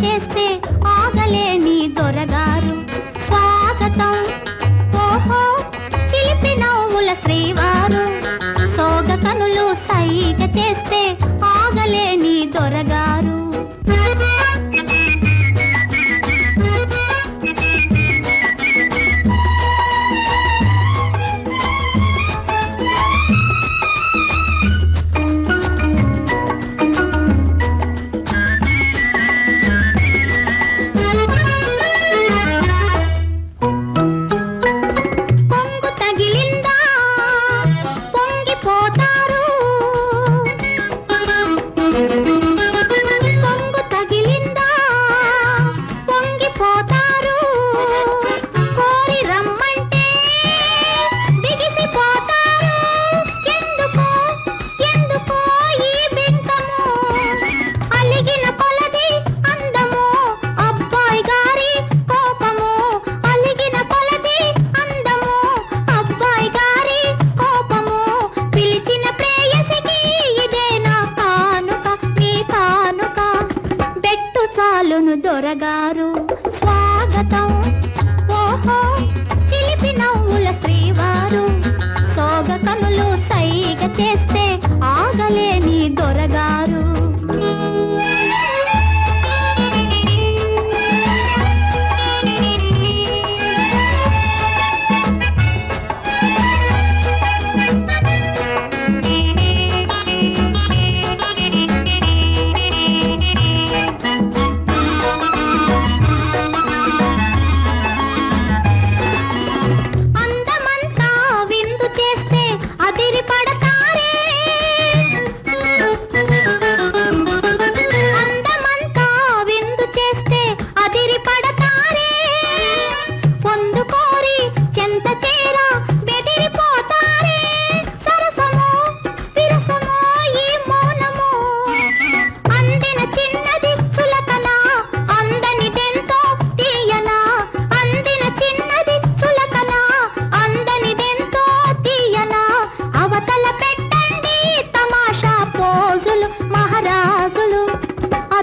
जैसे స్వాగతం. ఓహో తెలిపి నవ్వుల శ్రీవారు. సోగ కనులు సైగ చేస్తే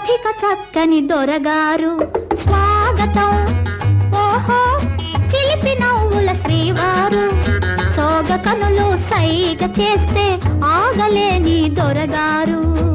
అధిక చక్కని దొరగారు. స్వాగతం. ఓహో చిలిపి నవ్వుల శ్రీవారు. సోగ కనులు సైగ చేస్తే ఆగలేని దొరగారు.